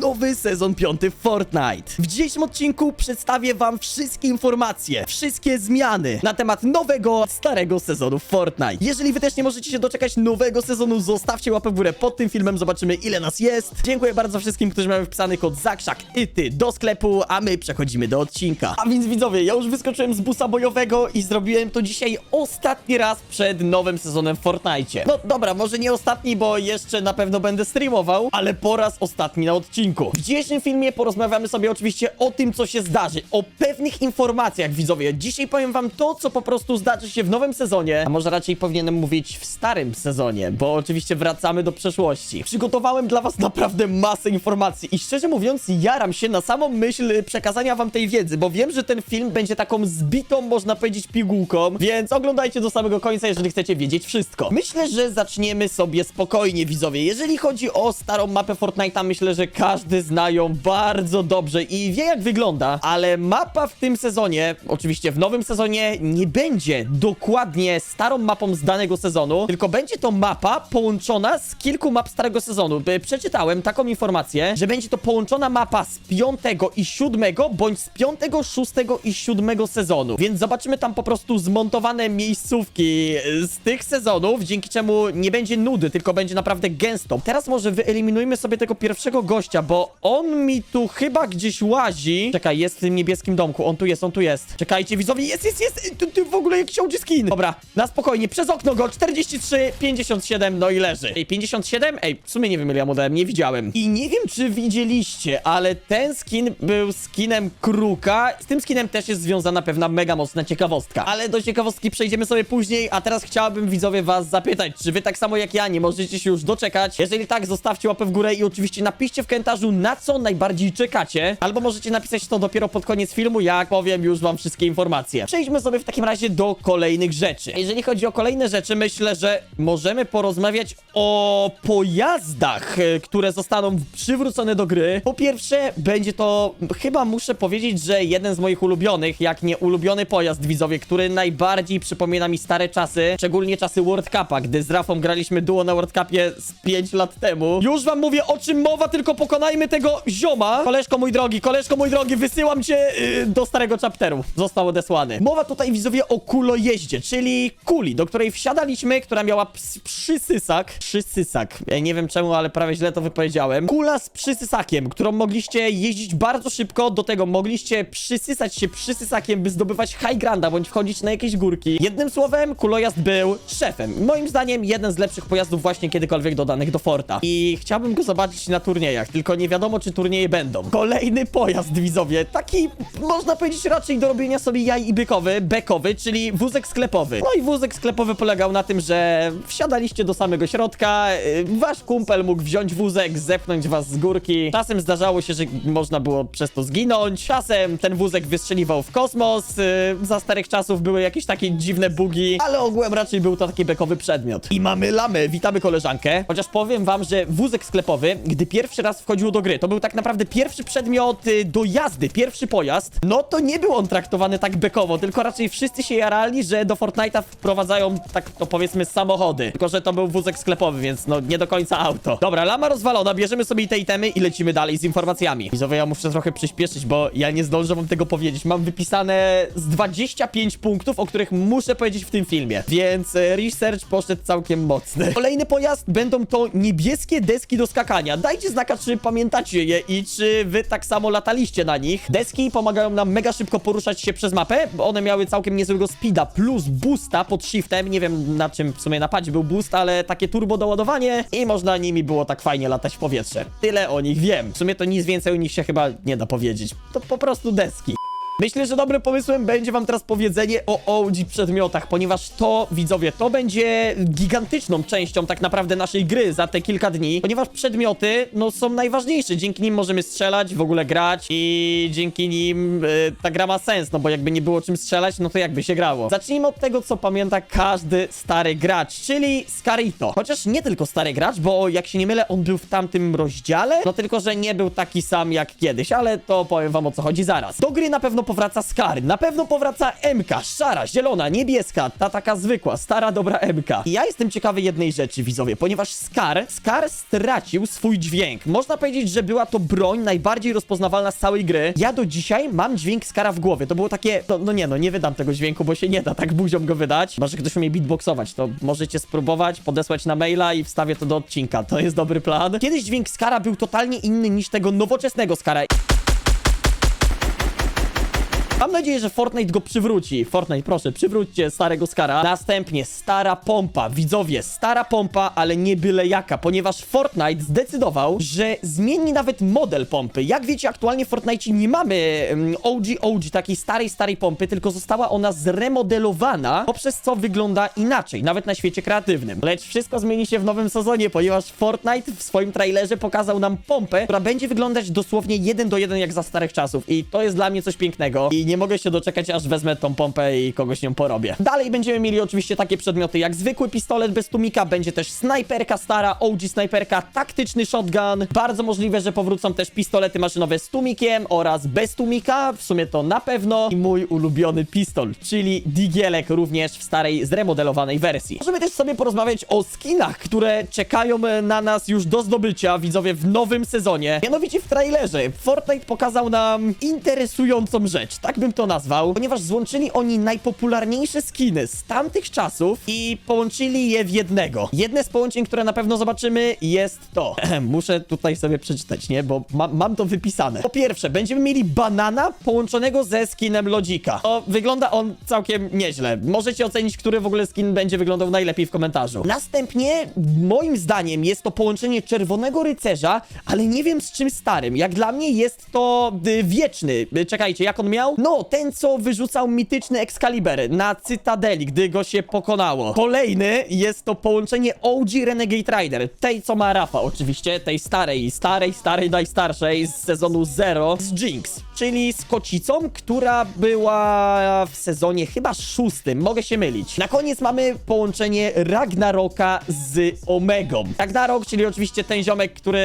nowy sezon piąty Fortnite. W dzisiejszym odcinku przedstawię wam wszystkie informacje, wszystkie zmiany na temat nowego, starego sezonu Fortnite. Jeżeli wy też nie możecie się doczekać nowego sezonu, zostawcie łapę w górę pod tym filmem, zobaczymy ile nas jest. Dziękuję bardzo wszystkim, którzy mają wpisany kod ZAKSZAK i ty do sklepu, a my przechodzimy do odcinka. A więc widzowie, ja już wyskoczyłem z busa bojowego i zrobiłem to dzisiaj ostatni raz przed nowym sezonem w Fortnite. No dobra, może nie ostatni, bo jeszcze na pewno będę streamował, ale po raz ostatni na odcinku. W dzisiejszym filmie porozmawiamy sobie oczywiście o tym, co się zdarzy, o pewnych informacjach, widzowie. Dzisiaj powiem wam to, co po prostu zdarzy się w nowym sezonie, a może raczej powinienem mówić w starym sezonie, bo oczywiście wracamy do przeszłości. Przygotowałem dla was naprawdę masę informacji i szczerze mówiąc, jaram się na samą myśl przekazania wam tej wiedzy, bo wiem, że ten film będzie taką zbitą, można powiedzieć, pigułką, więc oglądajcie do samego końca, jeżeli chcecie wiedzieć wszystko. Myślę, że zaczniemy sobie spokojnie, widzowie. Jeżeli chodzi o starą mapę Fortnite'a, myślę, że każdy zna ją bardzo dobrze i wie, jak wygląda, ale mapa w tym sezonie, oczywiście w nowym sezonie, nie będzie dokładnie starą mapą z danego sezonu, tylko będzie to mapa połączona z kilku map starego sezonu. Przeczytałem taką informację, że będzie to połączona mapa z piątego i siódmego, bądź z piątego, szóstego i siódmego sezonu. Więc zobaczymy tam po prostu zmontowane miejscówki z tych sezonów, dzięki czemu nie będzie nudy, tylko będzie naprawdę gęsto. Teraz może wyeliminujmy sobie tego pierwszego gościa, bo on mi tu chyba gdzieś łazi. Czekaj, jest w tym niebieskim domku. On tu jest, on tu jest. Czekajcie, widzowie, jest, jest, jest. Ej, Tu, w ogóle jakiś OG skin. Dobra, na spokojnie, przez okno go. 43, 57, no i leży. Ej, 57? Ej, w sumie nie wiem ile ja mu nie widziałem. I nie wiem, czy widzieliście, ale ten skin był skinem Kruka. Z tym skinem też jest związana pewna mega mocna ciekawostka. Ale do ciekawostki przejdziemy sobie później, a teraz chciałbym widzowie was zapytać, czy wy tak samo jak ja nie możecie się już doczekać? Jeżeli tak, zostawcie łapę w górę i oczywiście napiszcie w komentarzu, na co najbardziej czekacie. Albo możecie napisać to dopiero pod koniec filmu, jak powiem już wam wszystkie informacje. Przejdźmy sobie w takim razie do kolejnych rzeczy. Jeżeli chodzi o kolejne rzeczy, myślę, że możemy porozmawiać o pojazdach, e, które zostaną przywrócone do gry. Po pierwsze, będzie to, chyba muszę powiedzieć, że jeden z moich ulubionych, jak nie ulubiony pojazd, widzowie, który najbardziej przypomina mi stare czasy, szczególnie czasy World Cupa, gdy z Rafą graliśmy duo na World Cupie z 5 lat temu. Już wam mówię, o czym mowa, tylko pokonajmy tego zioma. Koleżko mój drogi, koleżko mój drogi, wysyłam cię yy, do starego chapteru. Został odesłany. Mowa tutaj, widzowie, o kulojeździe, czyli kuli, do której wsiadaliśmy, która miała przysysak. Przysysak. Ja nie wiem czemu, ale prawie źle to wypowiedziałem. Kula z przysysakiem, którą mogliście jeździć bardzo szybko, do tego mogliście przysysać się przysysakiem, by zdobywać high granda, bądź wchodzić na jakieś górki. Jednym słowem, kulojazd był szefem. Moim zdaniem, jeden z lepszych pojazdów właśnie kiedykolwiek dodanych do Forta. I chciałbym go zobaczyć na turniejach, tylko nie wiadomo, czy turnieje będą. Kolejny pojazd, widzowie, taki, można powiedzieć, raczej do robienia sobie jaj i bykowy, bekowy, czyli wózek sklepowy. No i wózek sklepowy polegał na tym, że wsiadaliście do samego środka, yy, wasz kumpel mógł wziąć wózek, zepchnąć was z górki. Czasem zdarzało się, że można było przez to zginąć, czasem ten wózek wystrzeliwał w kosmos, yy, za starych czasów były jakieś takie dziwne bugi, ale ogółem raczej był to taki bekowy przedmiot. I mamy lamę, witamy koleżankę. Chociaż powiem wam, że wózek sklepowy, gdy pierwszy raz wchodził do gry, to był tak naprawdę pierwszy przedmiot y, do jazdy, pierwszy pojazd, no to nie był on traktowany tak bekowo, tylko raczej wszyscy się jarali, że do Fortnite'a wprowadzają tak to powiedzmy samochody. Tylko, że to był wózek sklepowy, więc no nie do końca auto. Dobra, lama rozwalona, bierzemy sobie te itemy i lecimy dalej z informacjami. Widzowie, ja muszę trochę przyspieszyć, bo ja nie zdążę wam tego powiedzieć. Mam wypisane z 25 punktów, o których muszę powiedzieć w tym filmie, więc e, research poszedł całkiem mocny. Kolejny pojazd będą to niebieskie deski do skakania. Dajcie znaka, czy pamiętacie je i czy wy tak samo lataliście na nich. Deski pomagają nam mega szybko poruszać się przez mapę, bo one miały całkiem niezłego speeda plus boosta pod shiftem. Nie wiem na czym w sumie napadzie był boost, ale takie turbo doładowanie i można nimi było tak fajnie latać w powietrze. Tyle o nich wiem. W sumie to nic więcej o nich się chyba nie da powiedzieć. To po prostu deski. Myślę, że dobrym pomysłem będzie wam teraz powiedzenie o OG przedmiotach, ponieważ to, widzowie, to będzie gigantyczną częścią tak naprawdę naszej gry za te kilka dni, ponieważ przedmioty, no, są najważniejsze. Dzięki nim możemy strzelać, w ogóle grać i dzięki nim y, ta gra ma sens, no bo jakby nie było czym strzelać, no to jakby się grało. Zacznijmy od tego, co pamięta każdy stary gracz, czyli Scarito. Chociaż nie tylko stary gracz, bo jak się nie mylę, on był w tamtym rozdziale, no tylko, że nie był taki sam jak kiedyś, ale to powiem wam o co chodzi zaraz. Do gry na pewno powraca Scar, na pewno powraca MK, szara, zielona, niebieska, ta taka zwykła, stara, dobra MK. I ja jestem ciekawy jednej rzeczy, widzowie, ponieważ Scar, Scar stracił swój dźwięk. Można powiedzieć, że była to broń najbardziej rozpoznawalna z całej gry. Ja do dzisiaj mam dźwięk Skara w głowie. To było takie, no, no nie no, nie wydam tego dźwięku, bo się nie da tak buzią go wydać. Może ktoś umie beatboxować, to możecie spróbować, podesłać na maila i wstawię to do odcinka. To jest dobry plan. Kiedyś dźwięk Skara był totalnie inny niż tego nowoczesnego Skara. Mam nadzieję, że Fortnite go przywróci. Fortnite, proszę, przywróćcie starego Skara. Następnie stara pompa. Widzowie, stara pompa, ale nie byle jaka, ponieważ Fortnite zdecydował, że zmieni nawet model pompy. Jak wiecie, aktualnie w Fortnite nie mamy um, OG OG, takiej starej, starej pompy, tylko została ona zremodelowana, poprzez co wygląda inaczej, nawet na świecie kreatywnym. Lecz wszystko zmieni się w nowym sezonie, ponieważ Fortnite w swoim trailerze pokazał nam pompę, która będzie wyglądać dosłownie jeden do jeden jak za starych czasów. I to jest dla mnie coś pięknego. I nie mogę się doczekać, aż wezmę tą pompę i kogoś nią porobię. Dalej będziemy mieli oczywiście takie przedmioty jak zwykły pistolet bez tłumika, będzie też snajperka stara, OG snajperka, taktyczny shotgun. Bardzo możliwe, że powrócą też pistolety maszynowe z tłumikiem oraz bez tłumika, w sumie to na pewno. I mój ulubiony pistol, czyli digielek również w starej, zremodelowanej wersji. Możemy też sobie porozmawiać o skinach, które czekają na nas już do zdobycia, widzowie, w nowym sezonie. Mianowicie w trailerze Fortnite pokazał nam interesującą rzecz, tak bym to nazwał, ponieważ złączyli oni najpopularniejsze skiny z tamtych czasów i połączyli je w jednego. Jedne z połączeń, które na pewno zobaczymy jest to. Muszę tutaj sobie przeczytać, nie? Bo ma, mam to wypisane. Po pierwsze, będziemy mieli banana połączonego ze skinem Lodzika. To wygląda on całkiem nieźle. Możecie ocenić, który w ogóle skin będzie wyglądał najlepiej w komentarzu. Następnie, moim zdaniem, jest to połączenie Czerwonego Rycerza, ale nie wiem z czym starym. Jak dla mnie jest to y, wieczny. Y, Czekajcie, jak on miał? No, ten, co wyrzucał mityczny Excalibur na Cytadeli, gdy go się pokonało. Kolejny jest to połączenie OG Renegade Rider, tej, co ma Rafa oczywiście, tej starej, starej, starej, najstarszej z sezonu 0 z Jinx, czyli z kocicą, która była w sezonie chyba szóstym, mogę się mylić. Na koniec mamy połączenie Ragnaroka z Omegą. Ragnarok, czyli oczywiście ten ziomek, który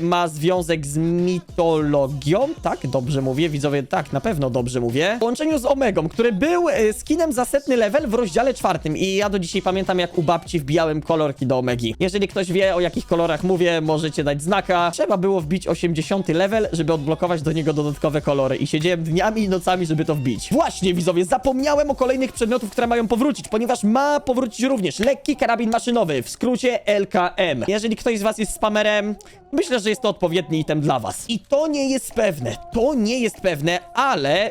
ma związek z mitologią, tak? Dobrze mówię, widzowie, tak, na pewno dobrze mówię. W połączeniu z Omegą, który był e, skinem za setny level w rozdziale czwartym i ja do dzisiaj pamiętam, jak u babci wbijałem kolorki do Omegi. Jeżeli ktoś wie, o jakich kolorach mówię, możecie dać znaka. Trzeba było wbić 80 level, żeby odblokować do niego dodatkowe kolory i siedziałem dniami i nocami, żeby to wbić. Właśnie, widzowie, zapomniałem o kolejnych przedmiotów, które mają powrócić, ponieważ ma powrócić również lekki karabin maszynowy, w skrócie LKM. Jeżeli ktoś z was jest spamerem, myślę, że jest to odpowiedni item dla was. I to nie jest pewne, to nie jest pewne, ale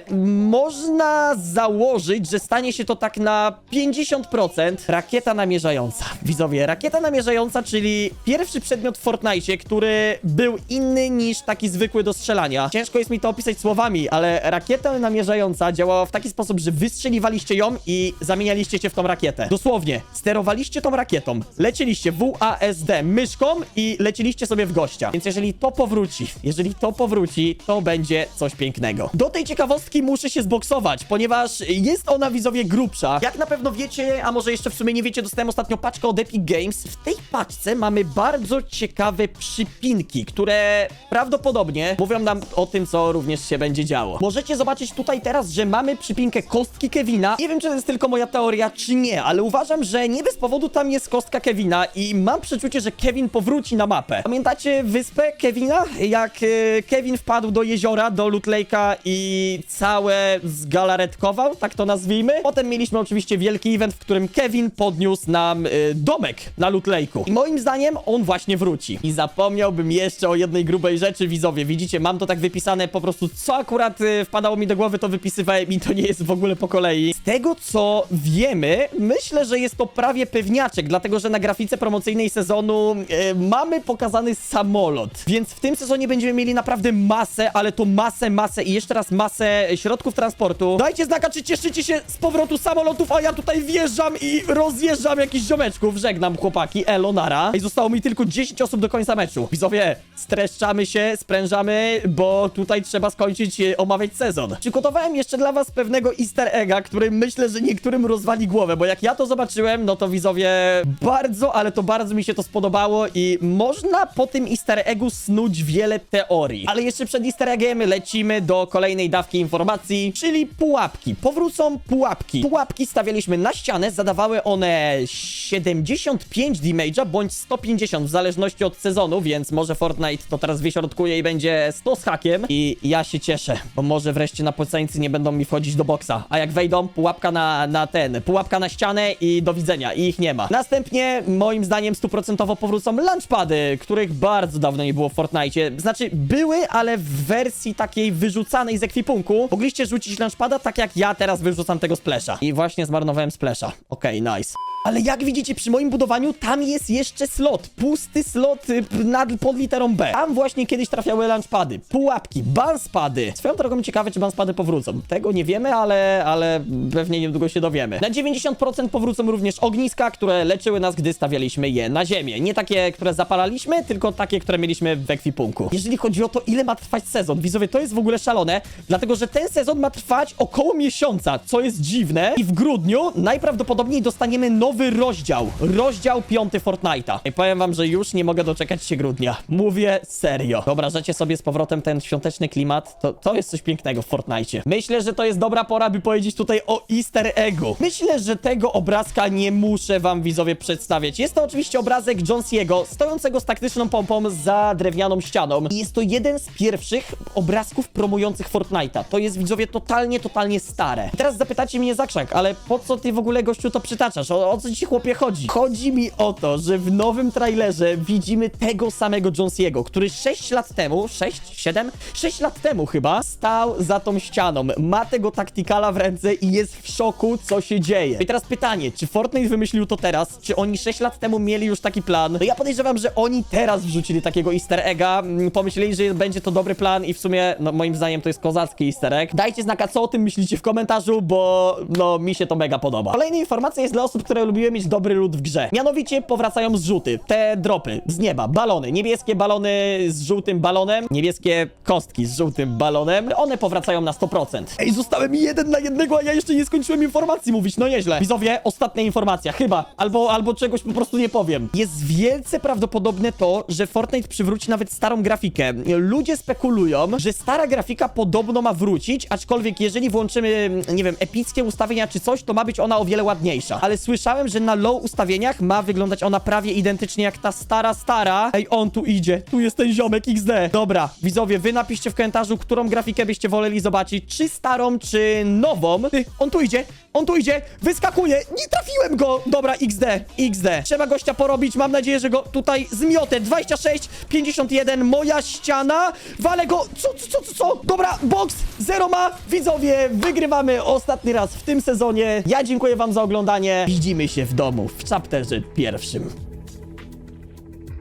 można założyć, że stanie się to tak na 50% rakieta namierzająca. Widzowie, rakieta namierzająca, czyli pierwszy przedmiot w Fortnite, który był inny niż taki zwykły do strzelania. Ciężko jest mi to opisać słowami, ale rakieta namierzająca działała w taki sposób, że wystrzeliwaliście ją i zamienialiście się w tą rakietę. Dosłownie, sterowaliście tą rakietą, lecieliście WASD myszką i leciliście sobie w gościa. Więc jeżeli to powróci, jeżeli to powróci, to będzie coś pięknego. Do tej ciekawostki muszę się zboksować, ponieważ jest ona widzowie grubsza. Jak na pewno wiecie, a może jeszcze w sumie nie wiecie, dostałem ostatnio paczkę od Epic Games. W tej paczce mamy bardzo ciekawe przypinki, które prawdopodobnie mówią nam o tym, co również się będzie działo. Możecie zobaczyć tutaj teraz, że mamy przypinkę kostki Kevina. Nie wiem, czy to jest tylko moja teoria, czy nie, ale uważam, że nie bez powodu tam jest kostka Kevina i mam przeczucie, że Kevin powróci na mapę. Pamiętacie wyspę Kevina? Jak e, Kevin wpadł do jeziora, do Loot Lake'a i całe zgalaretkował, tak to nazwijmy. Potem mieliśmy oczywiście wielki event, w którym Kevin podniósł nam e, domek na Loot Lake'u. I moim zdaniem on właśnie wróci. I zapomniałbym jeszcze o jednej grubej rzeczy, widzowie. Widzicie, mam to tak wypisane po prostu, co akurat e, wpadało mi do głowy, to wypisywałem i to nie jest w ogóle po kolei. Z tego, co wiemy, myślę, że jest to prawie pewniaczek, dlatego, że na grafice promocyjnej sezonu e, mamy pokazany samolot. Więc w tym sezonie będziemy mieli naprawdę masę, ale to masę, masę i jeszcze raz masę środków transportu. Dajcie znaka, czy cieszycie się z powrotu samolotów, a ja tutaj wjeżdżam i rozjeżdżam jakichś ziomeczków. Żegnam, chłopaki, elo, nara. I zostało mi tylko 10 osób do końca meczu. Widzowie, streszczamy się, sprężamy, bo tutaj trzeba skończyć e, omawiać sezon. Przygotowałem jeszcze dla was pewnego easter egga, który myślę, że niektórym rozwali głowę, bo jak ja to zobaczyłem, no to widzowie, bardzo, ale to bardzo mi się to spodobało i można po tym easter eggu snuć wiele teorii. Ale jeszcze przed easter eggiem lecimy do kolejnej dawki informacji czyli pułapki. Powrócą pułapki. Pułapki stawialiśmy na ścianę, zadawały one 75 damage'a bądź 150 w zależności od sezonu, więc może Fortnite to teraz wyśrodkuje i będzie 100 z hakiem. I ja się cieszę, bo może wreszcie napłycańcy nie będą mi wchodzić do boksa. A jak wejdą, pułapka na, na ten, pułapka na ścianę i do widzenia. I ich nie ma. Następnie, moim zdaniem, stuprocentowo powrócą launchpady, których bardzo dawno nie było w Fortnite. Znaczy, były, ale w wersji takiej wyrzucanej z ekwipunku. Mogliście rzucić launchpada tak jak ja teraz wyrzucam tego splasha. I właśnie zmarnowałem splasha. Okej, nice. Ale jak widzicie, przy moim budowaniu tam jest jeszcze slot. Pusty slot y, nad, pod literą B. Tam właśnie kiedyś trafiały launchpady, pułapki, banspady. Swoją drogą ciekawe, czy banspady powrócą. Tego nie wiemy, ale, ale pewnie niedługo się dowiemy. Na 90% powrócą również ogniska, które leczyły nas, gdy stawialiśmy je na ziemię. Nie takie, które zapalaliśmy, tylko takie, które mieliśmy w ekwipunku. Jeżeli chodzi o to, ile ma trwać sezon, widzowie, to jest w ogóle szalone, dlatego że ten sezon ma trwać około miesiąca, co jest dziwne. I w grudniu najprawdopodobniej dostaniemy nowy rozdział. Rozdział piąty Fortnite'a. I powiem wam, że już nie mogę doczekać się grudnia. Mówię serio. Wyobrażacie sobie z powrotem ten świąteczny klimat? To, to jest coś pięknego w Fortnite. Myślę, że to jest dobra pora, by powiedzieć tutaj o easter eggu. Myślę, że tego obrazka nie muszę wam widzowie przedstawiać. Jest to oczywiście obrazek Jonesiego, stojącego z taktyczną pompą za drewnianą ścianą. I jest to jeden z pierwszych obrazków promujących Fortnite'a. To jest widzowie totalnie, totalnie stare. I teraz zapytacie mnie Zakrzak, ale po co ty w ogóle gościu to przytaczasz? O, o co ci chłopie chodzi? Chodzi mi o to, że w nowym trailerze widzimy tego samego Jonesiego, który 6 lat temu, 6, 7, 6 lat temu chyba, stał za tą ścianą. Ma tego taktikala w ręce i jest w szoku, co się dzieje. I teraz pytanie, czy Fortnite wymyślił to teraz? Czy oni 6 lat temu mieli już taki plan? No ja podejrzewam, że oni teraz wrzucili takiego easter egga, mm, pomyśleli, że będzie to dobry plan i w sumie, no moim zdaniem to jest kozacki easter egg. Dajcie znaka, co o tym myślicie w komentarzu, bo no mi się to mega podoba. Kolejna informacja jest dla osób, które lubiły mieć dobry lód w grze. Mianowicie powracają zrzuty, te dropy z nieba, balony, niebieskie balony z żółtym balonem, niebieskie kostki z żółtym balonem, one powracają na 100%. Ej, zostałem jeden na jednego, a ja jeszcze nie skończyłem informacji mówić, no nieźle. Widzowie, ostatnia informacja, chyba, albo, albo czegoś po prostu nie powiem. Jest wielce prawdopodobne to, że Fortnite przywróci nawet starą grafikę. Ludzie spekulują, że stara grafika podobno ma wrócić, aczkolwiek jeżeli włączymy, nie wiem, epickie ustawienia czy coś, to ma być ona o wiele ładniejsza. Ale słyszałem, że na low ustawieniach ma wyglądać ona prawie identycznie jak ta stara, stara. Ej, on tu idzie, tu jest ten ziomek XD. Dobra, widzowie, wy napiszcie w komentarzu, którą grafikę byście woleli zobaczyć, czy starą, czy nową. Ty, on tu idzie, on tu idzie, wyskakuje, nie trafiłem go! Dobra, XD, XD. Trzeba gościa porobić, mam nadzieję, że go tutaj zmiotę. 26, 51, moja ściana. Walę go, co, co, co, co? Dobra, box, zero ma. Widzowie, wygrywamy ostatni raz w tym sezonie. Ja dziękuję wam za oglądanie. Widzimy się w domu w chapterze pierwszym.